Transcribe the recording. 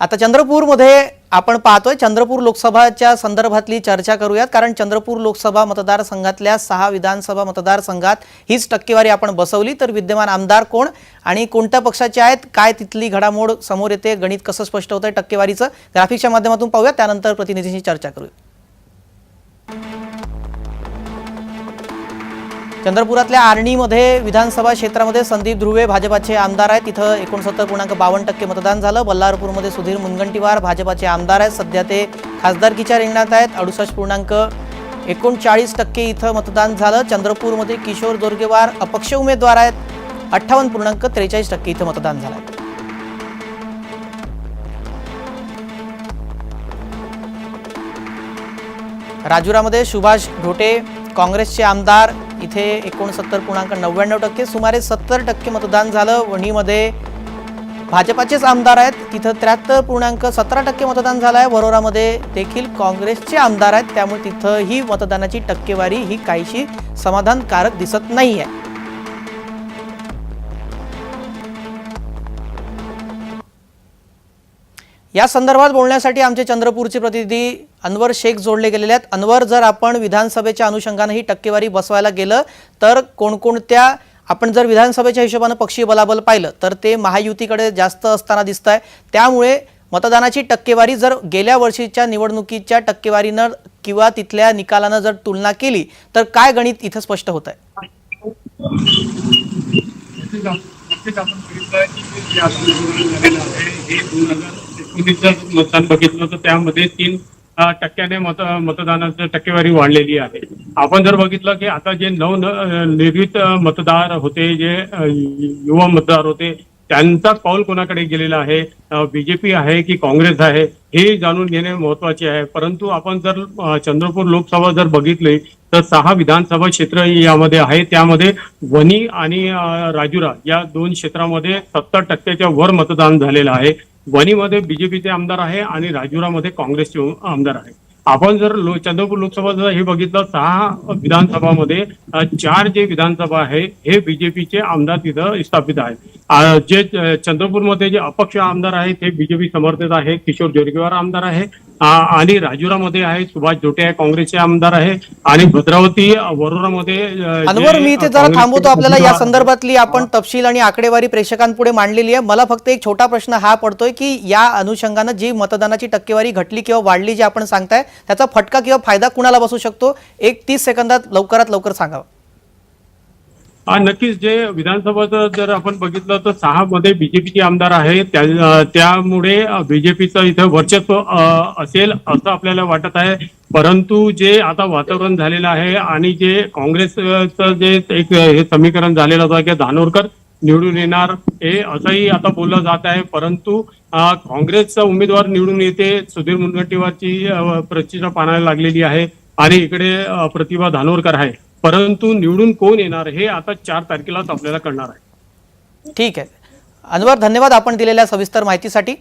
आता चंद्रपूरमध्ये आपण पाहतोय चंद्रपूर लोकसभाच्या संदर्भातली चर्चा करूयात कारण चंद्रपूर लोकसभा मतदारसंघातल्या सहा विधानसभा मतदारसंघात हीच टक्केवारी आपण बसवली. तर विद्यमान आमदार कोण आणि कोणत्या पक्षाचे आहेत काय तिथली घडामोड समोर येते गणित कसं स्पष्ट होतंय टक्केवारीचं ग्राफिकच्या माध्यमातून पाहूया त्यानंतर प्रतिनिधींशी चर्चा करूया चंद्रपुरातल्या आर्णीमध्ये विधानसभा क्षेत्रामध्ये संदीप ध्रुवे भाजपाचे आमदार आहेत. तिथं एकोणसत्तर पूर्णांक बावन्न टक्के मतदान झालं. बल्लारपूरमध्ये सुधीर मुनगंटीवार भाजपाचे आमदार आहेत. सध्या ते खासदारकीच्या रिंगणात आहेत. अडुसष्ट पूर्णांक एकोणचाळीस टक्के इथं मतदान झालं. चंद्रपूरमध्ये किशोर जोरगेवार अपक्ष उमेदवार आहेत. अठ्ठावन्न पूर्णांक त्रेचाळीस टक्के इथं मतदान झालं. आहे राजुरामध्ये सुभाष ढोटे काँग्रेसचे आमदार इथे एकोणसत्तर पूर्णांक नव्याण्णव टक्के सुमारे सत्तर टक्के मतदान झालं. वणीमध्ये भाजपाचेच आमदार आहेत. तिथं त्र्याहत्तर पूर्णांक सतरा टक्के मतदान झालं आहे वरोरामध्ये देखील काँग्रेसचे आमदार आहेत. त्यामुळे तिथं ही मतदानाची टक्केवारी ही काहीशी समाधानकारक दिसत नाही आहे या संदर्भात बोलण्यासाठी आमचे चंद्रपूरचे प्रतिनिधी अनवर शेख जोडले गेलेले आहेत. अनवर जर आपण विधानसभेच्या अनुषंगाने ही टक्केवारी बसवायला गेलं तर कोणकोणत्या आपण जर विधानसभेच्या हिशोबानं पक्षीय बलाबल पाहिलं तर ते महायुतीकडे जास्त असताना दिसत आहे त्यामुळे मतदानाची टक्केवारी जर गेल्या वर्षीच्या निवडणुकीच्या टक्केवारीनं किंवा तिथल्या निकालानं जर तुलना केली तर काय गणित इथं स्पष्ट होत आहे मतदान हे दोन हजार एकोणीसचं मतदान बघितलं तर त्यामध्ये तीन टक्क्याने मत मतदानाची टक्केवारी वाढलेली आहे. आपण जर बघितलं की आता जे नव निर्मित मतदार होते जे युवा मतदार होते त्यांचा कौल कोणाकडे गेलेला आहे? बीजेपी आहे की काँग्रेस आहे? हे जाणून घेणे महत्त्वाचे आहे. परंतु आपण जर चंद्रपूर लोकसभा जर बघितली तर सहा विधानसभा क्षेत्र यामध्ये आहे. त्यामध्ये वनी आणि राजुरा या दोन क्षेत्रामध्ये सत्तर टक्क्याच्या वर मतदान झालेलं आहे. वणीमध्ये बीजेपीचे आमदार आहे आणि राजुरामध्ये काँग्रेसचे आमदार आहे. आपण जर लो, चंद्रपूर लोकसभा जर हे बघितलं सहा विधानसभामध्ये चार जे विधानसभा आहे हे बीजेपीचे आमदार तिथं स्थापित आहेत. जे चंद्रपूरमध्ये जे अपक्ष आमदार आहेत ते बीजेपी समर्थित आहे किशोर जोरगेवार आमदार आहे आणि राजुरामध्ये आहे सुभाष जोटे आहे काँग्रेसचे आमदार आहे आणि भद्रावती वरोरामध्ये अनवर मी इथे जरा थांबवतो. आपल्याला या संदर्भातली आपण तपशील आणि आकडेवारी प्रेक्षकांपुढे मांडलेली आहे. मला फक्त एक छोटा प्रश्न हा पडतोय की या अनुषंगानं जी मतदानाची टक्केवारी घटली किंवा वाढली जी आपण सांगताय त्याचा फटका किंवा फायदा कुणाला बसू शकतो? एक तीस सेकंदात लवकरात लवकर सांगावं. हा नक्कीच जे विधानसभाचं जर आपण बघितलं तर सहा मध्ये बीजेपीचे आमदार आहे त्या- त्यामुळे बीजेपीचं इथं वर्चस्व असेल असं आपल्याला वाटत आहे. परंतु जे आता वातावरण झालेलं आहे आणि जे काँग्रेसचं जे एक हे समीकरण झालेलं होतं की धानोरकर निवडून येणार हे असंही आता बोललं जात आहे. परंतु काँग्रेसचा उमेदवार निवडून येते सुधीर मुनगंटीवारची अ, प्रचिता लागलेली आहे. आणि इकडे प्रतिभा धानोरकर आहे. परंतु निवडून कोण येणार हे आता चार तारखेलाच आपल्याला कळणार आहे. ठीक आहे. अनवर धन्यवाद आपण दिलेल्या सविस्तर माहितीसाठी.